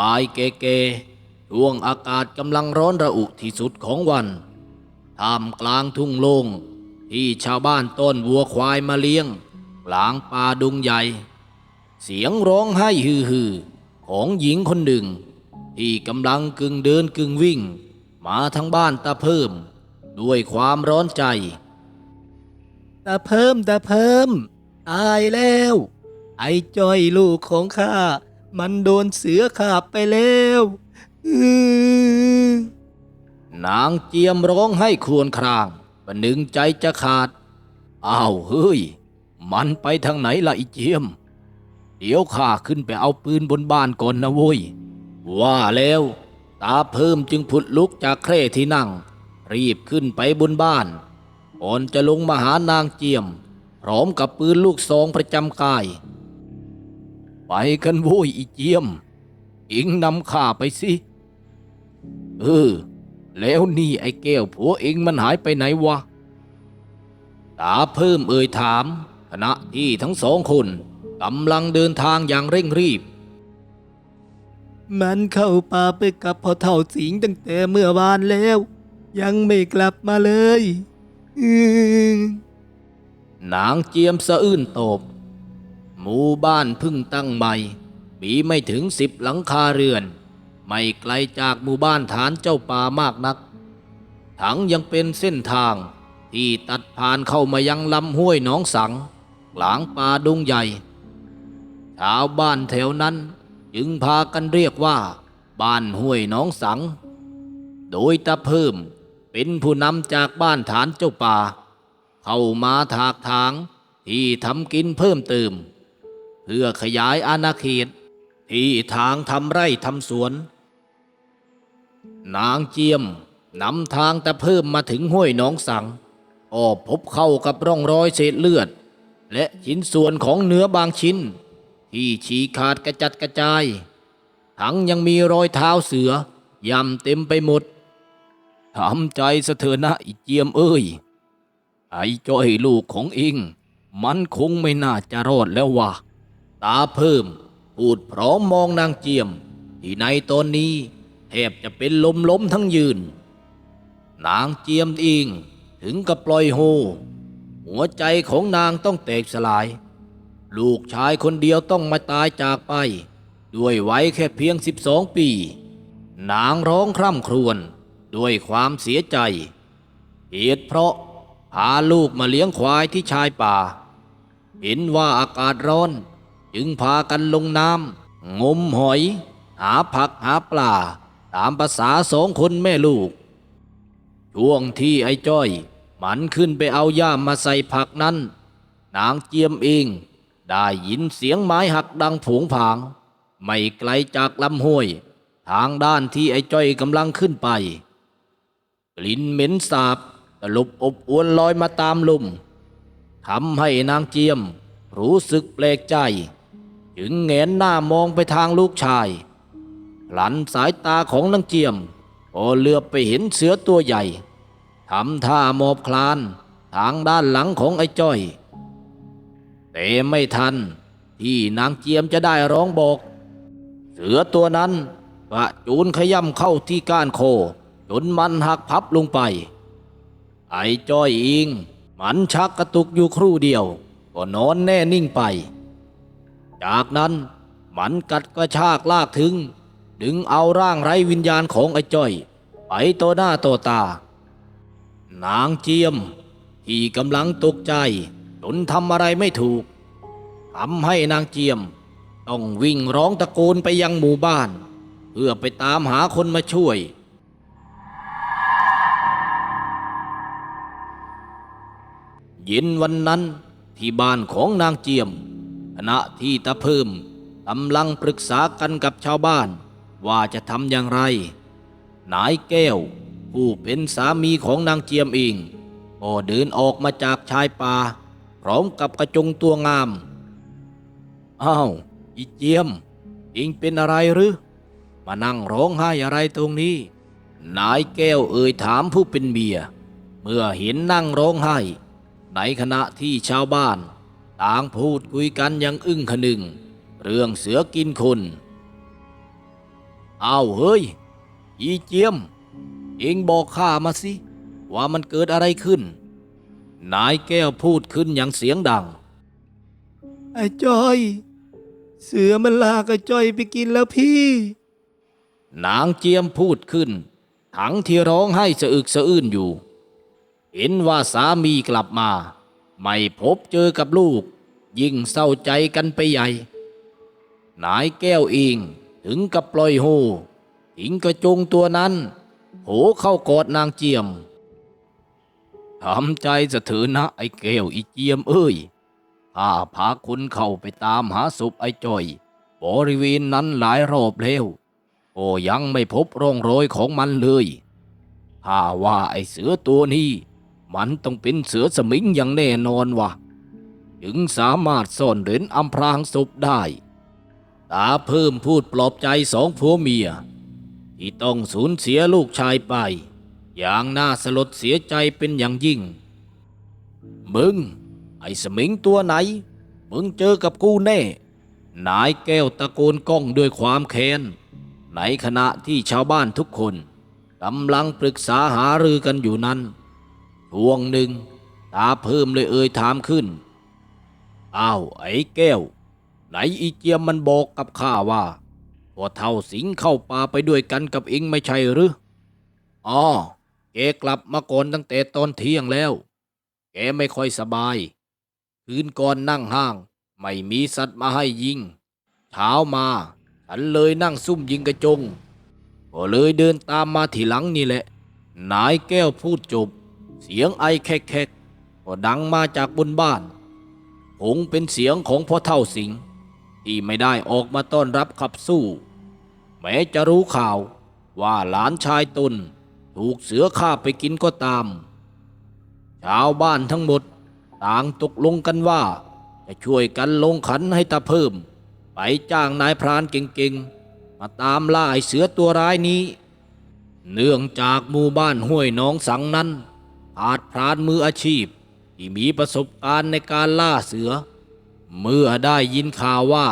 บ่ายเกเกช่วงอากาศกำลังร้อนระอุที่สุดของวันท่ามกลางทุ่งโล่งที่ชาวบ้านต้นวัวควายมาเลี้ยง กลางป่าดงใหญ่ เสียงร้องไห้ฮือฮือของหญิงคนหนึ่ง ที่กำลังกึ่งเดินกึ่งวิ่ง มาทั้งบ้านตาเพิ่ม ด้วยความร้อนใจตาเพิ่มตาเพิ่ม ตายแล้ว ไอ้จ้อยลูกของข้า มันโดนเสือขาบไปแล้วนางเจียมร้องให้ครวญครางประหนึ่งใจจะขาด อ้าวเฮ้ย มันไปทางไหนล่ะไอ้เจียม เดี๋ยวข้าขึ้นไปเอาปืนบนบ้านก่อนนะโว้ย ว่าแล้ว ตาเพิ่มจึงผุดลุกจากเคร่ที่นั่ง รีบขึ้นไปบนบ้าน ก่อนจะลงมาหานางเจียม พร้อมกับปืนลูกซองประจำกาย ไปกันโว้ยอีเจียม อิงนำข้าไปสิ เออ แล้วนี่ไอ้แก้วผัวเองมันหายไปไหนวะ ตาเพิ่มเอ่ยถาม ขณะที่ทั้งสองคนกำลังเดินทางอย่างเร่งรีบ มันเข้าป่าไปกับพ่อเท่าสิงตั้งแต่เมื่อวานแล้ว ยังไม่กลับมาเลย อืมนางเจียมสะอื้นตอบ หมู่บ้านพึ่งตั้งใหม่ มีไม่ถึงสิบหลังคาเรือน ไม่ไกลจากหมู่บ้านฐานเจ้าป่ามากนัก ทั้งยังเป็นเส้นทางที่ตัดผ่านเข้ามายังลำห้วยหนองสัง หลางป่าดงใหญ่ ชาวบ้านแถวนั้นจึงพากันเรียกว่า บ้านห้วยหนองสัง โดยตาเพิ่มเป็นผู้นำจากบ้านฐานเจ้าป่า เข้ามาถากทางที่ทำกินเพิ่มเติม พื่อขยายอาณาเขตที่ทางทำไร่ทำสวน นางเจียมนำทางแต่เพิ่มมาถึงห้วยหนองสังก็พบเข้ากับร่องรอยเศษเลือด และชิ้นส่วนของเนื้อบางชิ้น ที่ฉีกขาดกระจัดกระจาย ทั้งยังมีรอยเท้าเสือย่ำเต็มไปหมดทำใจสะเถอะนะอีเจียมเอ้ย ไอ้จ้อยลูกของเองมันคงไม่น่าจะรอดแล้ววะ ตาเพิ่ม พูดพร้อมมองนางเจียม ที่ในตอนนี้แทบจะเป็นลมล้มทั้งยืน นางเจียมเองถึงกับปล่อยโฮ หัวใจของนางต้องแตกสลาย ลูกชายคนเดียวต้องมาตายจากไป ด้วยวัยแค่เพียงสิบสองปี นางร้องคร่ำครวญด้วยความเสียใจ เหตุเพราะพาลูกมาเลี้ยงควายที่ชายป่า เห็นว่าอากาศร้อน จึงพากันลงน้ำงมหอย หาผักหาปลา ตามภาษาสองคนแม่ลูก ช่วงที่ไอ้จ้อย มันขึ้นไปเอาย่ามมาใส่ผักนั้น นางเจียมเอง ได้ยินเสียงไม้หักดังผงผาง ไม่ไกลจากลำห้วย ทางด้านที่ไอ้จ้อยกำลังขึ้นไป กลิ่นเหม็นสาบตลบอบอวนลอยมาตามลมทำให้นางเจียมรู้สึกแปลกใจ จึงแงนหน้ามองไปทางลูกชาย หลันสายตาของนางเจียมก็เหลือบไปเห็นเสือตัวใหญ่ทำท่าหมอบคลานทางด้านหลังของไอ้จ้อย แต่ไม่ทันที่นางเจียมจะได้ร้องบอก เสือตัวนั้นกระจูนขย่ำเข้าที่ก้านโคจนมันหักพับลงไป ไอ้จ้อยเองมันชักกระตุกอยู่ครู่เดียว ก็นอนแน่นิ่งไป จากนั้นมันกัดกระชากลากถึง ดึงเอาร่างไร้วิญญาณของไอ้จ้อย ไปต่อหน้าต่อตา นางเจียม ที่กำลังตกใจจนทำอะไรไม่ถูกทำให้นางเจียม ต้องวิ่งร้องตะโกนไปยังหมู่บ้าน เพื่อไปตามหาคนมาช่วย เย็นวันนั้นที่บ้านของนางเจียม ณะที่ตาเพิ่มกำลังปรึกษากันกับชาวบ้าน ว่าจะทำอย่างไร นายแก้ว ผู้เป็นสามีของนางเจียมเองก็เดินออกมาจากชายป่าพร้อมกับกระจงตัวงาม อ้าวอีเจียมเองเป็นอะไรหรือ มานั่งร้องไห้อะไรตรงนี้ นายแก้วเอ่ยถามผู้เป็นเมีย เมื่อเห็นนั่งร้องไห้ ในขณะที่ชาวบ้าน ต่างพูดคุยกันอยังอึ้งขนึง เรื่องเสือกินคนอ้าวเฮ้ย อีเจียม เองบอกข้ามาสิ ว่ามันเกิดอะไรขึ้น นายแก้วพูดขึ้นอย่างเสียงดัง ไอ้จ้อย เสือมันลากไอ้จ้อยไปกินแล้วพี่ นางเจียมพูดขึ้น ทั้งที่ร้องให้สะอึกสะอื้นอยู่ เห็นว่าสามีกลับมา ไม่พบเจอกับลูก ยิ่งเศร้าใจกันไปใหญ่ นายแก้วเองถึงกับปล่อยโฮทิ้งกระจงตัวนั้นโผเข้ากอดนางเจียมทำใจสะเถือนะไอ้แก้วอีเจียมเอ้ยข้าพาคุณเข้าไปตามหาศพไอ้จอย บริเวณนั้นหลายรอบแล้วโอยังไม่พบร่องรอยของมันเลยถ้าว่าไอ้เสือตัวนี้ มันต้องเป็นเสือสมิงอย่างแน่นอนวะถึงสามารถซ่อนเร้นอำพรางศพได้ ตาเพิ่มพูดปลอบใจสองผัวเมีย ที่ต้องสูญเสียลูกชายไป อย่างน่าสลดเสียใจเป็นอย่างยิ่ง มึง ไอ้สมิงตัวไหน มึงเจอกับกูแน่ นายแก้วตะโกนก้องด้วยความแค้น ในขณะที่ชาวบ้านทุกคนกำลังปรึกษาหารือกันอยู่นั้น ช่วงหนึ่ง ตาเพิ่มเลยเอ่ยถามขึ้น อ้าว ไอ้แก้ว ไหนอีเจียมมันบอกกับข้าว่าพวเท่าสิงเข้าป่าไปด้วยกันกับเองไม่ใช่หรืออ๋อแกกลับมาก่อนตั้งแต่ตอนเที่ยงแล้ว แกไม่ค่อยสบาย คืนก่อนนั่งห้าง ไม่มีสัตว์มาให้ยิง เช้ามาฉันเลยนั่งซุ่มยิงกระจง ก็เลยเดินตามมาทีหลังนี่แหละ นายแก้วพูดจบ เสียงไอแคกๆก็ดังมาจากบนบ้าน คงเป็นเสียงของพ่อเท่าสิงที่ไม่ได้ออกมาต้อนรับขับสู้ แม้จะรู้ข่าวว่าหลานชายตนถูกเสือฆ่าไปกินก็ตาม ชาวบ้านทั้งหมดต่างตกลงกันว่า จะช่วยกันลงขันให้ตาเพิ่ม ไปจ้างนายพรานเก่งๆ มาตามล่าไอเสือตัวร้ายนี้ เนื่องจากหมู่บ้านห้วยน้องสังนั้น ขาดพรานมืออาชีพ ที่มีประสบการณ์ในการล่าเสือ เมื่อได้ยินข่าวว่า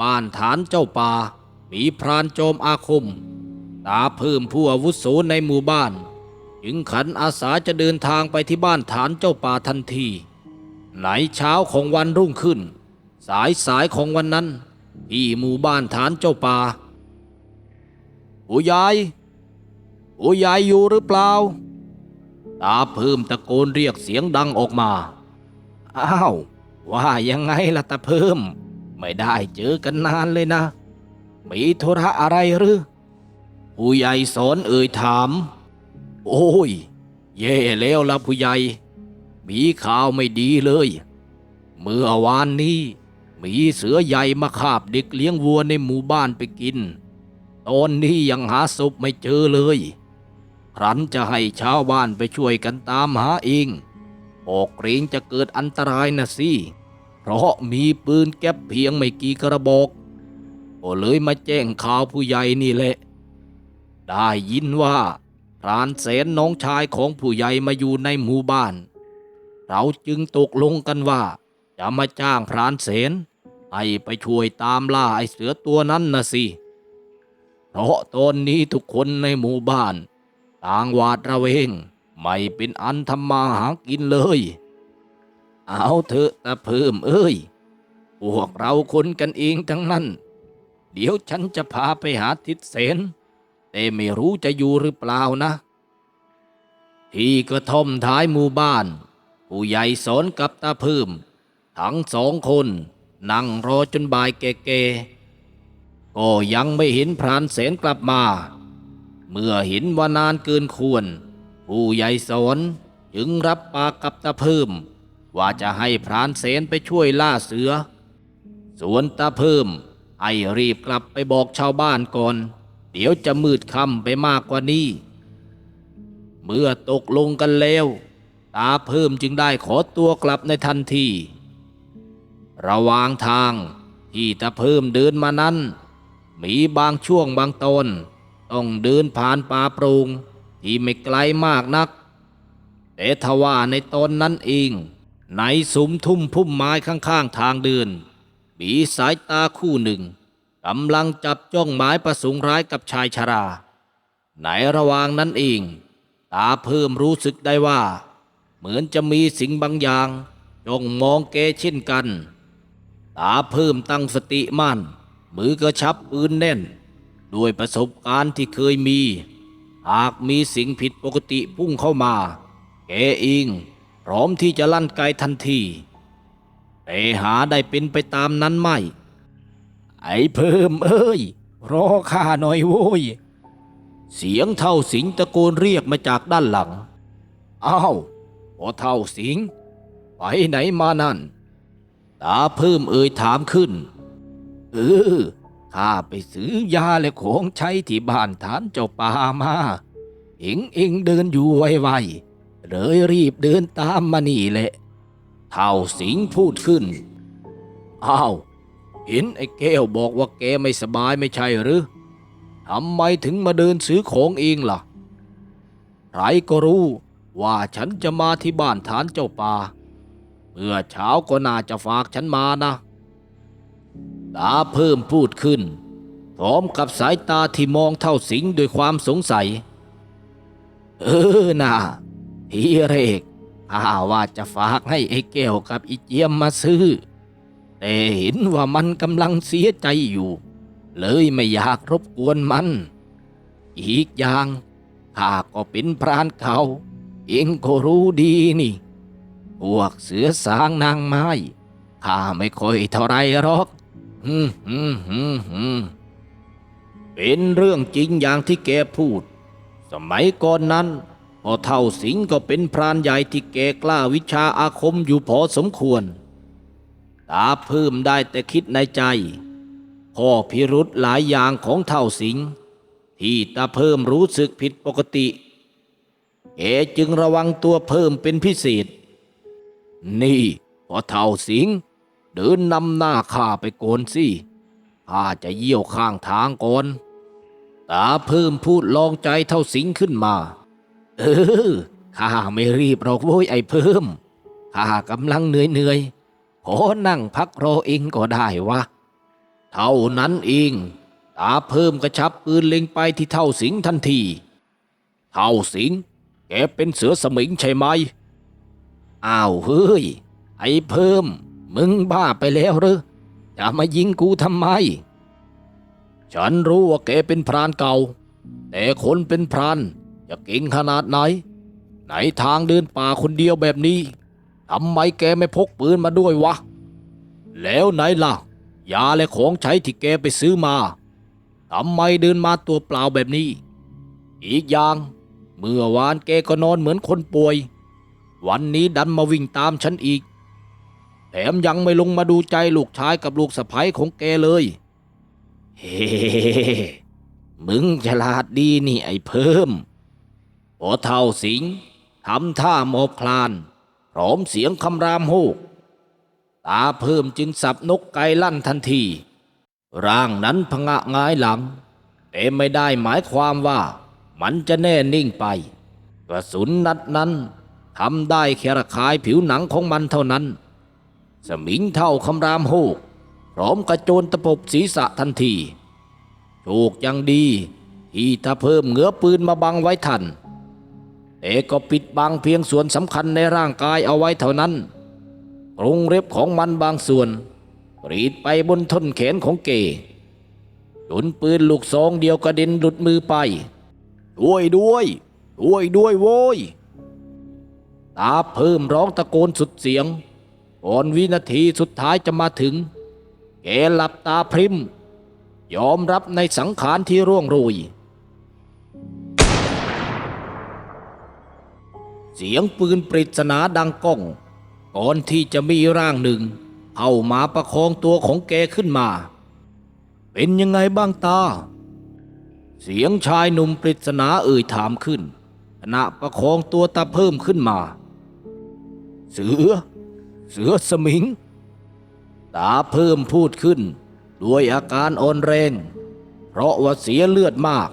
บ้านฐานเจ้าป่า มีพรานโจมอาคม ตาเพิ่มผู้อาวุโสในหมู่บ้าน จึงขันอาสาจะเดินทางไปที่บ้านฐานเจ้าป่าทันทีในเช้าของวันรุ่งขึ้น สายสายของวันนั้น ที่หมู่บ้านฐานเจ้าป่าผู้ใหญ่ผู้ใหญ่อยู่หรือเปล่า ตาเพิ่มตะโกนเรียกเสียงดังออกมา อ้าว ว่ายังไงล่ะตาเพิ่ม ไม่ได้เจอกันนานเลยนะ มีธุระอะไรหรือผู้ใหญ่สอนเอ่ยถาม โอ้ย เย่แล้วล่ะผู้ใหญ่ มีข่าวไม่ดีเลย เมื่อวานนี้ มีเสือใหญ่มาคาบเด็กเลี้ยงวัวในหมู่บ้านไปกิน ตอนนี้ยังหาศพไม่เจอเลย ครั้นจะให้ชาวบ้านไปช่วยกันตามหาเองออกเกรงจะเกิดอันตรายนะสิ เพราะมีปืนแก๊ปเพียงไม่กี่กระบอก ก็เลยมาแจ้งข่าวผู้ใหญ่นี่แหละ ได้ยินว่าพรานแสนน้องชายของผู้ใหญ่มาอยู่ในหมู่บ้าน เราจึงตกลงกันว่า จะมาจ้างพรานแสนให้ไปช่วยตามล่าไอ้เสือตัวนั้นนะสิ เพราะตอนนี้ทุกคนในหมู่บ้าน ต่างหวาดระเวง ไม่เป็นอันทำมาหากินเลย เอาเถอะตาเพิ่มเอ้ย พวกเราคนกันเองทั้งนั้น เดี๋ยวฉันจะพาไปหาทิศเสนแต่ไม่รู้จะอยู่หรือเปล่านะ ที่กระท่อมท้ายหมู่บ้าน ผู้ใหญ่สอนกับตาเพิ่ม ทั้งสองคนนั่งรอจนบ่ายแก่ๆก็ยังไม่เห็นพรานเสนกลับมา เมื่อเห็นว่านานเกินควร ผู้ใหญ่สอนจึงรับปากกับตาเพิ่ม ว่าจะให้พรานเสนไปช่วยล่าเสือ ส่วนตาเพิ่มให้รีบกลับไปบอกชาวบ้านก่อน เดี๋ยวจะมืดค่ำไปมากกว่านี้ เมื่อตกลงกันแล้ว ตาเพิ่มจึงได้ขอตัวกลับในทันที ระหว่างทางที่ตาเพิ่มเดินมานั้น มีบางช่วงบางตอน ต้องเดินผ่านป่าโปรงที่ไม่ไกลมากนัก แต่ทว่าในตอนนั้นเอง ในสุมทุ่มพุ่มไม้ข้างๆทางเดินมีสายตาคู่หนึ่งกำลังจับจ้องหมายประสงค์ร้ายกับชายชรา ในระหว่างนั้นเอง ตาเพิ่มรู้สึกได้ว่า เหมือนจะมีสิ่งบางอย่างจ้องมองแกเช่นกัน ตาเพิ่มตั้งสติมั่น มือกระชับปืนแน่น ด้วยประสบการณ์ที่เคยมี หากมีสิ่งผิดปกติพุ่งเข้ามาแกเองพร้อมที่จะลั่นไกทันทีแต่หาได้เป็นไปตามนั้นไม่ ไอ้เพิ่มเอ้ย รอข้าหน่อยโว้ย เสียงเท่าสิงตะโกนเรียกมาจากด้านหลัง อ้าวพอเท่าสิง ไปไหนมานั่น ตาเพิ่มเอ่ยถามขึ้น เออ ข้าไปซื้อยาและของใช้ที่บ้านฐานเจ้าป่ามาเห็นเองเดินอยู่ไวๆเลยรีบเดินตามมานี่แหละเท่าสิงพูดขึ้น อ้าว เห็นไอ้แก้วบอกว่าแกไม่สบายไม่ใช่หรือทำไมถึงมาเดินซื้อของเองล่ะ ใครก็รู้ว่าฉันจะมาที่บ้านฐานเจ้าป่าเมื่อเช้าก็น่าจะฝากฉันมานะ ตาเพิ่มพูดขึ้น พร้อมกับสายตาที่มองเท่าสิงด้วยความสงสัย เออน่ะทีเรกข้าว่าจะฝากให้ไอ้แก้วกับอีเจียมมาซื้อ แต่เห็นว่ามันกำลังเสียใจอยู่ เลยไม่อยากรบกวนมัน อีกอย่างข้าก็เป็นพรานเก่าเองก็รู้ดีนี่พวกเสือสางนางไม้ข้าไม่ค่อยเท่าไรหรอก เป็นเรื่องจริงอย่างที่แกพูด สมัยก่อนนั้นพอเท่าสิงก็เป็นพรานใหญ่ที่แกกล้าวิชาอาคมอยู่พอสมควร ตาเพิ่มได้แต่คิดในใจข้อพิรุธหลายอย่างของเท่าสิง ที่ตาเพิ่มรู้สึกผิดปกติแกจึงระวังตัวเพิ่มเป็นพิเศษ นี่พอเท่าสิง เดินนำหน้าข้าไปโกนสิข้าจะเยี่ยวข้างทางก่อนตาเพิ่มพูดลองใจเท่าสิงขึ้นมา เออข้าไม่รีบหรอกโว้ยไอ้เพิ่มข้ากำลังเหนื่อยเหนื่อยๆขอนั่งพักรอเองก็ได้วะ เท่านั้นเองตาเพิ่มกระชับปืนเล็งไปที่เท่าสิงทันที เท่าสิง แกเป็นเสือสมิงใช่ไหม อ้าวเฮ้ย ไอ้เพิ่ม มึงบ้าไปแล้วหรือจะมายิงกูทำไม ฉันรู้ว่าแกเป็นพรานเก่า แต่คนเป็นพรานจะเก่งขนาดไหน ไหนทางเดินป่าคนเดียวแบบนี้ทำไมแกไม่พกปืนมาด้วยวะ แล้วไหนล่ะ ยาและของใช้ที่แกไปซื้อมาทำไมเดินมาตัวเปล่าแบบนี้ อีกอย่าง เมื่อวานแกก็นอนเหมือนคนป่วย วันนี้ดันมาวิ่งตามฉันอีก แถมยังไม่ลงมาดูใจลูกชายกับลูกสะใภ้ของแกเลย เฮ้ มึงฉลาดดีนี่ไอ้เพิ่มพอเท่าสิงทำท่าหมอบคลานพร้อมเสียงคำรามโฮกตาเพิ่มจึงสับนกไก่ลั่นทันที ร่างนั้นพงะงายหลังแต่ไม่ได้หมายความว่ามันจะแน่นิ่งไป กระสุนนัดนั้นทำได้แค่ระคายผิวหนังของมันเท่านั้น สมิงเท่าคำรามโฮกพร้อมกระโจนตะปบศีรษะทันที โชคยังดีที่ตาเพิ่มเงือปืนมาบังไว้ทันแต่ก็ปิดบังเพียงส่วนสำคัญในร่างกายเอาไว้เท่านั้นกรงเล็บของมันบางส่วนปรีดไปบนท่อนแขนของเกจนปืนลูกซองเดียวกระเด็นหลุดมือไป ด้วยด้วยด้วยด้วยโว้ยตาเพิ่มร้องตะโกนสุดเสียง ก่อนวินาทีสุดท้ายจะมาถึง แกหลับตาพริม ยอมรับในสังขารที่ร่วงโรยเสียงปืนปริศนาดังก้อง ก่อนที่จะมีร่างหนึ่งเข้ามาประคองตัวของแกขึ้นมา เป็นยังไงบ้างตา เสียงชายหนุ่มปริศนาเอ่ยถามขึ้นขณะประคองตัวตาเพิ่มขึ้นมา เสือ เสือสมิง ตาเพิ่มพูดขึ้น ด้วยอาการอ่อนแรง เพราะว่าเสียเลือดมาก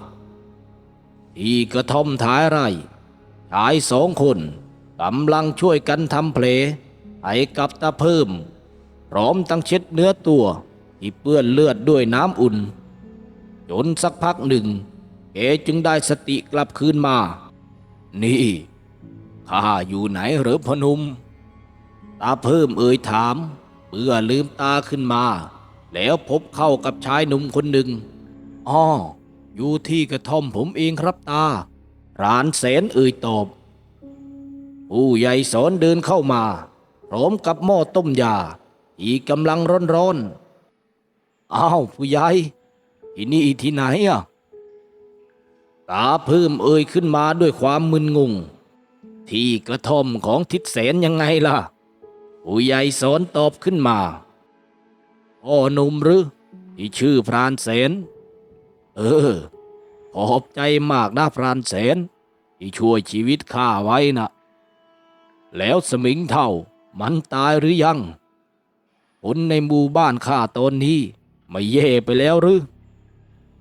ที่กระท่อมท้ายไร่ชายสองคนกำลังช่วยกันทำเพลให้กับตาเพิ่ม พร้อมตั้งเช็ดเนื้อตัวที่เปื้อนเลือดด้วยน้ำอุ่น จนสักพักหนึ่งแกจึงได้สติกลับคืนมา นี่ข้าอยู่ไหนหรือพนุม ตาเพิ่มเอ่ยถามเพื่อลืมตาขึ้นมา แล้วพบเข้ากับชายหนุ่มคนหนึ่งอ้ออยู่ที่กระท่อมผมเองครับตา ร้านแสนเอ่ยตอบผู้ใหญ่สอนเดินเข้ามา พร้อมกับหม้อต้มยาที่กำลังร้อนๆอ้าวผู้ใหญ่ที่นี่ที่ไหนอะตาเพิ่มเอ่ยขึ้นมาด้วยความมึนงง ที่กระท่อมของทิศแสนยังไงล่ะ ผู้ใหญ่สอนตอบขึ้นมาพ่อหนุ่มหรือที่ชื่อพรานแสน เออ ขอบใจมากนะพรานแสน ที่ช่วยชีวิตข้าไว้นะแล้วสมิงเท่ามันตายหรือยังคนในหมู่บ้านข้าตอนนี้ไม่เย่ไปแล้วหรือ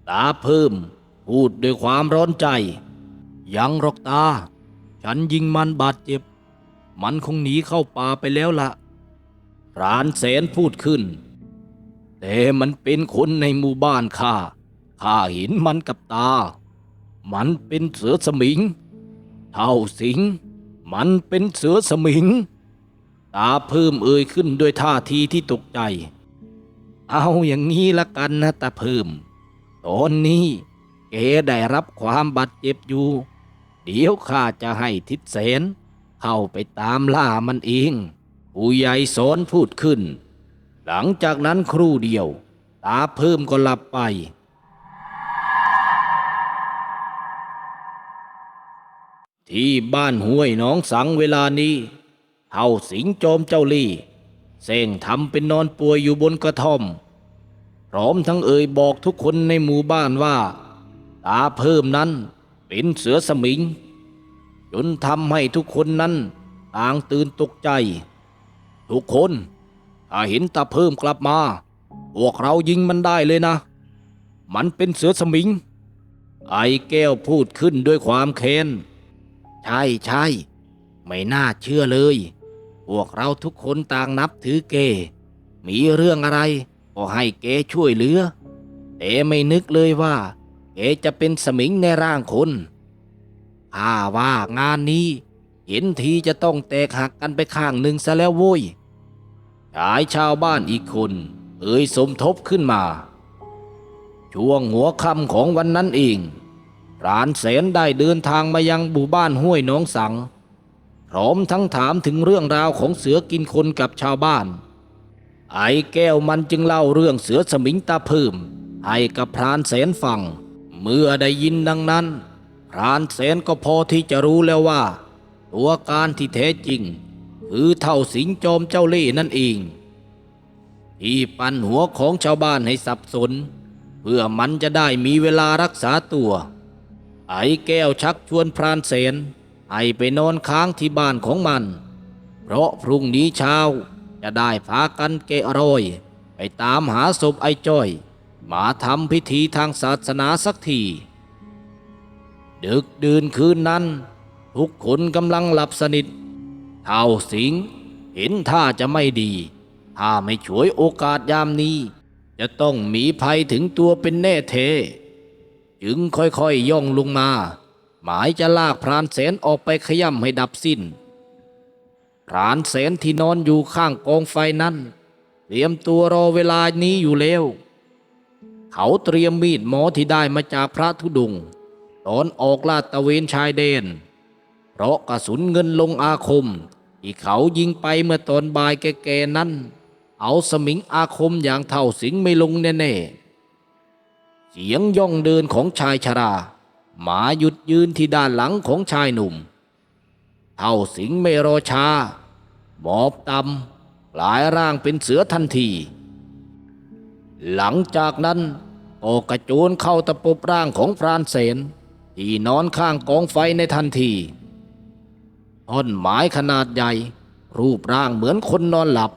ตาเพิ่ม พูดด้วยความร้อนใจ ยังหรอกตา ฉันยิงมันบาดเจ็บ มันคงหนีเข้าป่าไปแล้วละพรานแสนพูดขึ้น แต่มันเป็นคนในหมู่บ้านข้าข้าเห็นมันกับตา มันเป็นเสือสมิง เท่าสิง มันเป็นเสือสมิง ตาเพิ่มเอ่ยขึ้นด้วยท่าทีที่ตกใจ เอาอย่างนี้ละกันนะตาเพิ่ม ตอนนี้แกได้รับความบาดเจ็บอยู่ เดี๋ยวข้าจะให้ทิศแสน เข้าไปตามล่ามันเองผู้ใหญ่สอนพูดขึ้น หลังจากนั้นครู่เดียว ตาเพิ่มก็หลับไป ที่บ้านห้วยน้องสังเวลานี้เท่าสิงโจอมเจ้าลี่เส่งทำเป็นนอนป่วยอยู่บนกระท่อม พร้อมทั้งเอ่ยบอกทุกคนในหมู่บ้านว่า ตาเพิ่มนั้นเป็นเสือสมิง จนทำให้ทุกคนนั้นต่างตื่นตกใจ ทุกคนถ้าเห็นตาเพิ่มกลับมา พวกเรายิงมันได้เลยนะ มันเป็นเสือสมิง ไอ้แก้วพูดขึ้นด้วยความแค้น ใช่ใช่ไม่น่าเชื่อเลย พวกเราทุกคนต่างนับถือเก มีเรื่องอะไร ก็ให้เกช่วยเหลือ แต่ไม่นึกเลยว่า เกจะเป็นสมิงในร่างคน ข้าว่างานนี้ เห็นทีจะต้องแตกหักกันไปข้างหนึ่งซะแล้วโว้ยชายชาวบ้านอีกคนเอ่ยสมทบขึ้นมา ช่วงหัวค่ำของวันนั้นเองพรานแสนได้เดินทางมายังหมู่บ้านห้วยหน้องสัง พร้อมทั้งถามถึงเรื่องราวของเสือกินคนกับชาวบ้าน ไอ้แก้วมันจึงเล่าเรื่องเสือสมิงตาเพิ่มให้กับพรานแสนฟัง เมื่อได้ยินดังนั้น พรานแสนก็พอที่จะรู้แล้วว่า ตัวการที่แท้จริง คือเท่าสิงจอมเจ้าเล่นั่นเองที่ปั่นหัวของชาวบ้านให้สับสน เพื่อมันจะได้มีเวลารักษาตัว ไอ้แก้วชักชวนพรานเสนให้ไปนอนค้างที่บ้านของมัน เพราะพรุ่งนี้เช้าจะได้พากันเกะรอย ไปตามหาศพไอ้จ้อย มาทำพิธีทางศาสนาสักที ดึกดื่นคืนนั้น ทุกคนกำลังหลับสนิทเท่าสิง เห็นท่าจะไม่ดี ถ้าไม่ฉวยโอกาสยามนี้ จะต้องมีภัยถึงตัวเป็นแน่เท จึงค่อยๆยย่องลงมา หมายจะลากพรานแสนออกไปขย่ำให้ดับสิ้น พรานแสนที่นอนอยู่ข้างกองไฟนั้น เตรียมตัวรอเวลานี้อยู่แล้ว เขาเตรียมมีดหมอที่ได้มาจากพระธุดงค์ ตอนออกลาดตะเวนชายแดน เพราะกระสุนเงินลงอาคม ที่เขายิงไปเมื่อตอนบ่ายแก่ๆนั้น เอาสมิงอาคมอย่างเท่าสิงไม่ลงแน่ๆ เสียงย่องเดินของชายชรา หมาหยุดยืนที่ด้านหลังของชายหนุ่ม เท่าสิงไม่รอช้า หมอบตำหลายร่างเป็นเสือทันที หลังจากนั้นก็กระโจนเข้าตะปบร่างของพรานเสน ที่นอนข้างกองไฟในทันทีท่อนไม้ขนาดใหญ่ รูปร่างเหมือนคนนอนหลับ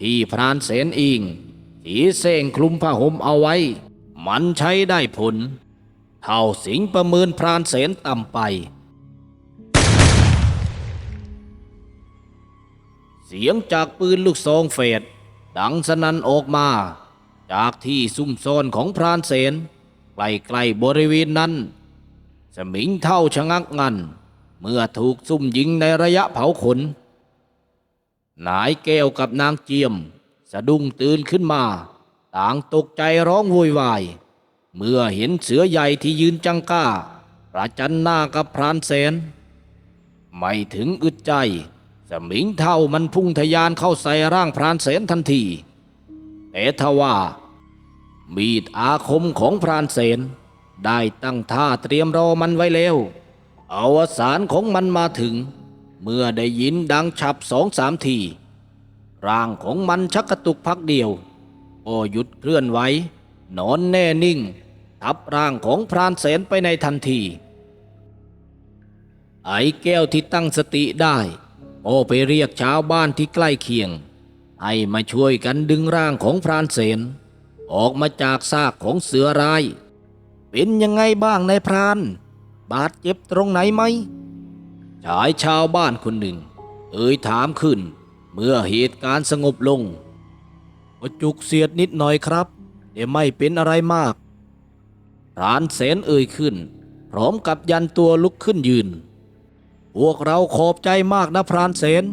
ที่พรานเสนเองสีเส้งคลุมผ้าห่มเอาไว้ มันใช้ได้ผล เท่าสิงประเมินพรานเสนต่ำไป เสียงจากปืนลูกซองเฟดดังสนั่นออกมา จากที่ซุ่มซ่อนของพรานเสนใกล้ๆบริเวณนั้น สมิงเท่าชะงักงัน เมื่อถูกซุ่มยิงในระยะเผาขน นายแก้วกับนางเจียม สะดุ้งตื่นขึ้นมา ต่างตกใจร้องโวยวาย เมื่อเห็นเสือใหญ่ที่ยืนจังก้า ประจันหน้ากับพรานเสน ไม่ถึงอึดใจ สมิงเท่ามันพุ่งทะยานเข้าใส่ร่างพรานเสนทันทีแต่ทว่ามีดอาคมของพรานเสน ได้ตั้งท่าเตรียมรอมันไว้แล้วอวสานของมันมาถึง เมื่อได้ยินดังฉับสองสามที ร่างของมันชักกระตุกพักเดียวก็หยุดเคลื่อนไหวนอนแน่นิ่ง ทับร่างของพรานเสนไปในทันที ไอ้แก้วที่ตั้งสติได้ก็ไปเรียกชาวบ้านที่ใกล้เคียง ให้มาช่วยกันดึงร่างของพรานเสนออกมาจากซากของเสือร้าย เป็นยังไงบ้างนายพราน บาดเจ็บตรงไหนไหมชายชาวบ้านคนหนึ่ง เอ่ยถามขึ้น เมื่อเหตุการณ์สงบลงก็จุกเสียดนิดหน่อยครับ แต่ไม่เป็นอะไรมากพรานเสนเอ่ยขึ้น พร้อมกับยันตัวลุกขึ้นยืน พวกเราขอบใจมากนะพรานเสน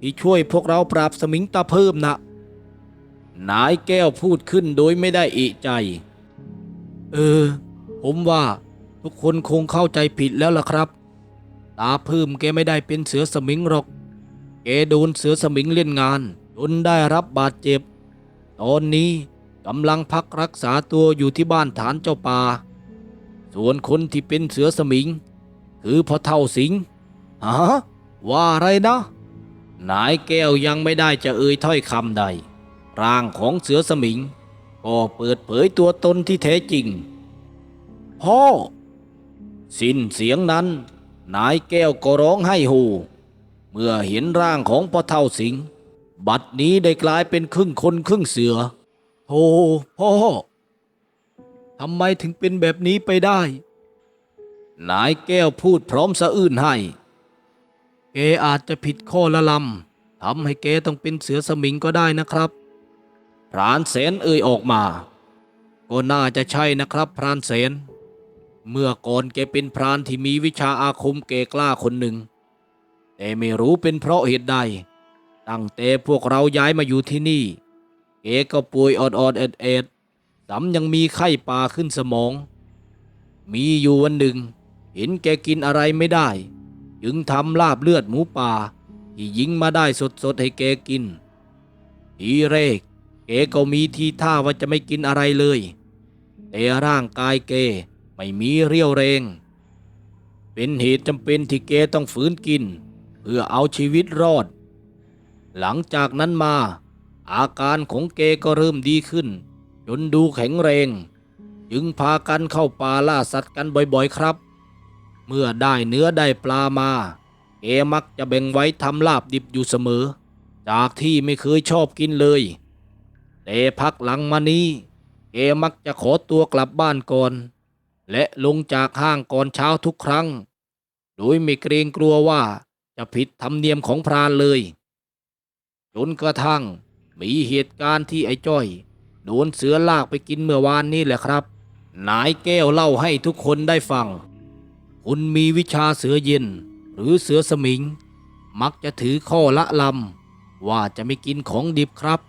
ที่ช่วยพวกเราปราบสมิงตาเพิ่มนะนายแก้วพูดขึ้นโดยไม่ได้เอะใจ เออ ผมว่าทุกคนคงเข้าใจผิดแล้วล่ะครับ ตาพิ่มแกไม่ได้เป็นเสือสมิงหรอก แกโดนเสือสมิงเล่นงานจนได้รับบาดเจ็บ ตอนนี้กำลังพักรักษาตัวอยู่ที่บ้านฐานเจ้าป่า ส่วนคนที่เป็นเสือสมิง คือพ่อเท่าสิงห์ฮะว่าอะไรนะนายแก้วยังไม่ได้จะเอ่ยถ้อยคำใด ร่างของเสือสมิง ก็เปิดเผยตัวตนที่แท้จริง พ่อ สิ้นเสียงนั้น นายแก้วก็ร้องไห้โฮเมื่อเห็นร่างของพ่อเท่าสิง บัดนี้ได้กลายเป็นครึ่งคนครึ่งเสือโธ่พ่อทำไมถึงเป็นแบบนี้ไปได้ นายแก้วพูดพร้อมสะอื้นให้ แกอาจจะผิดข้อละลำทำให้แกต้องเป็นเสือสมิงก็ได้นะครับ พรานเสนเอ่ยออกมา ก็น่าจะใช่นะครับ พรานเสน เมื่อก่อนแกเป็นพรานที่มีวิชาอาคมเกกล้าคนหนึ่ง แต่ไม่รู้เป็นเพราะเหตุใด ตั้งแต่พวกเราย้ายมาอยู่ที่นี่แกก็ป่วยออดออดๆเอ็ดเอ็ดสำยังมีไข้ป่าขึ้นสมอง มีอยู่วันหนึ่ง เห็นแกกินอะไรไม่ได้ จึงทำลาบเลือดหมูป่า ที่ยิงมาได้สดๆให้แกกิน ทีแรกแกก็มีทีท่าว่าจะไม่กินอะไรเลย แต่ร่างกายแก ไม่มีเรี่ยวแรง เป็นเหตุจำเป็นที่แกต้องฝืนกิน เพื่อเอาชีวิตรอด หลังจากนั้นมา อาการของแกก็เริ่มดีขึ้น จนดูแข็งแรง จึงพากันเข้าป่าล่าสัตว์กันบ่อยๆครับ เมื่อได้เนื้อได้ปลามาแกมักจะแบ่งไว้ทำลาบดิบอยู่เสมอ จากที่ไม่เคยชอบกินเลยแต่พักหลังมานี้แกมักจะขอตัวกลับบ้านก่อน และลงจากห้างก่อนเช้าทุกครั้ง โดยไม่เกรงกลัวว่าจะผิดธรรมเนียมของพรานเลย จนกระทั่งมีเหตุการณ์ที่ไอ้จ้อย โดนเสือลากไปกินเมื่อวานนี้แหละครับ นายแก้วเล่าให้ทุกคนได้ฟัง คุณมีวิชาเสือเย็นหรือเสือสมิง มักจะถือข้อละลำว่าจะไม่กินของดิบครับ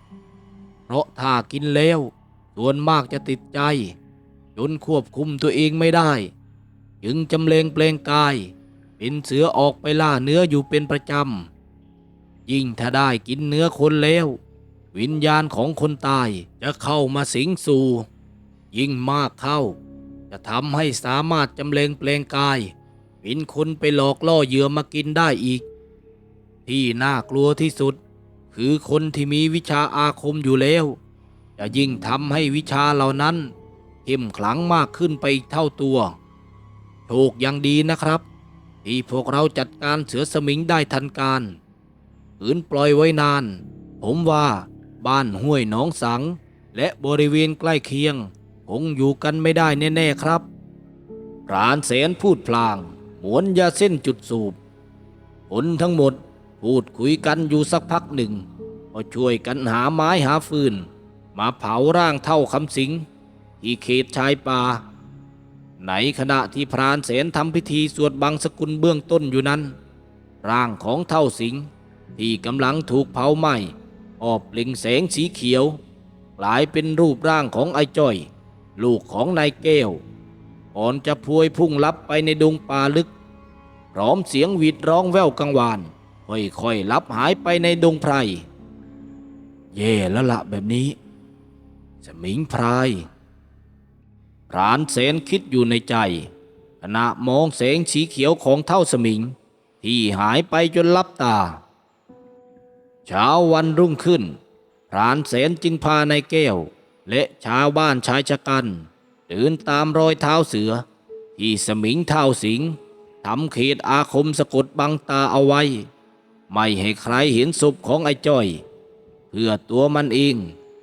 เพราะถ้ากินแล้วส่วนมากจะติดใจ จนควบคุมตัวเองไม่ได้ จึงจำเลงเปลงกาย เป็นเสือออกไปล่าเนื้ออยู่เป็นประจำ ยิ่งถ้าได้กินเนื้อคนแล้ว วิญญาณของคนตายจะเข้ามาสิงสู่ ยิ่งมากเข้า จะทำให้สามารถจำเลงเปลงกายเป็นคนไปหลอกล่อเหยื่อมากินได้อีก ที่น่ากลัวที่สุด คือคนที่มีวิชาอาคมอยู่แล้ว จะยิ่งทำให้วิชาเหล่านั้น เข้มขลังมากขึ้นไปอีกเท่าตัว โชคยังดีนะครับ ที่พวกเราจัดการเสือสมิงได้ทันการขืนปล่อยไว้นาน ผมว่าบ้านห้วยหนองสัง และบริเวณใกล้เคียง คงอยู่กันไม่ได้แน่ ๆครับรานเสนพูดพลาง หมวนยาเส้นจุดสูบผลทั้งหมดพูดคุยกันอยู่สักพักหนึ่ง ก็ช่วยกันหาไม้หาฟืน มาเผาร่างเท่าคำสิง ที่เขตชายป่า ในขณะที่พรานเสนทำพิธีสวดบังสกุลเบื้องต้นอยู่นั้น ร่างของเท่าสิงที่กำลังถูกเผาไหม้ออบเปล่งแสงสีเขียว กลายเป็นรูปร่างของไอ้จ้อย ลูกของนายแก้วก่อนจะพวยพุ่งลับไปในดงป่าลึก พร้อมเสียงหวีดร้องแว่วกังวานค่อยๆลับหายไปในดงไพร เย่แล้วละแบบนี้สมิงพราย พรานเสนคิดอยู่ในใจ ขณะมองแสงสีเขียวของเท่าสมิง ที่หายไปจนลับตา เช้าวันรุ่งขึ้น พรานเสนจึงพานายแก้ว และชาวบ้านชายชะกันเดินตามรอยเท้าเสือ ที่สมิงเท่าสิงทำเขตอาคมสะกดบังตาเอาไว้ ไม่ให้ใครเห็นศพของไอ้จ้อย เพื่อตัวมันเอง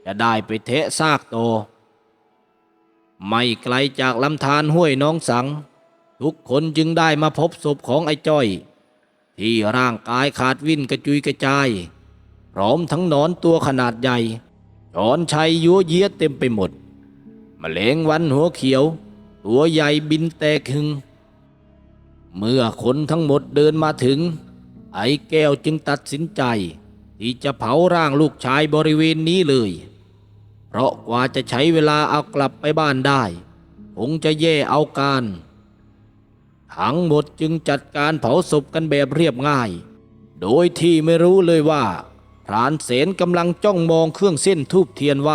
จะได้ไปเทะซากโต ไม่ไกลจากลำธารห้วยน้องสัง ทุกคนจึงได้มาพบศพของไอ้จ้อย ที่ร่างกายขาดวิ่นกระจุยกระจาย พร้อมทั้งนอนตัวขนาดใหญ่จอนชัยยัวเยียเต็มไปหมดมแมลงวันหัวเขียว ตัวใหญ่บินแตกหึง เมื่อคนทั้งหมดเดินมาถึง ไอ้แก้วจึงตัดสินใจ ที่จะเผาร่างลูกชายบริเวณนี้เลย เพราะกว่าจะใช้เวลาเอากลับไปบ้านได้ คงจะแย่เอาการ ทั้งหมดจึงจัดการเผาศพกันแบบเรียบง่าย โดยที่ไม่รู้เลยว่าพรานเสนกำลังจ้องมองเครื่องเส้นทูบเทียนไหว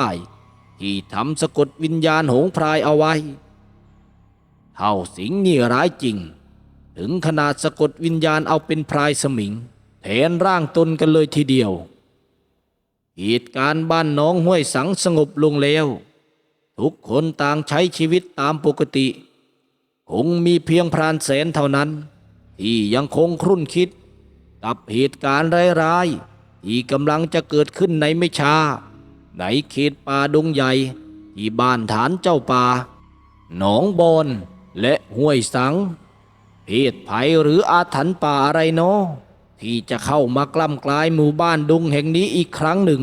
ที่ทำสะกดวิญญาณหงพรายเอาไว้ เท่าสิงห์นี่ร้ายจริง ถึงขนาดสะกดวิญญาณเอาเป็นพรายสมิงแทนร่างตนกันเลยทีเดียว เหตุการณ์บ้านน้องห้วยสังสงบลงแล้ว ทุกคนต่างใช้ชีวิตตามปกติ คงมีเพียงพรานแสนเท่านั้น ที่ยังคงครุ่นคิด กับเหตุการณ์ร้ายๆที่กำลังจะเกิดขึ้นในไม่ช้าในเขตป่าดงใหญ่ ที่บ้านฐานเจ้าป่า หนองบอนและห้วยสัง เพศภัยหรืออาถรรพ์ป่าอะไรเนาะ ที่จะเข้ามากล้ำกลายหมู่บ้านดงแห่งนี้อีกครั้งหนึ่ง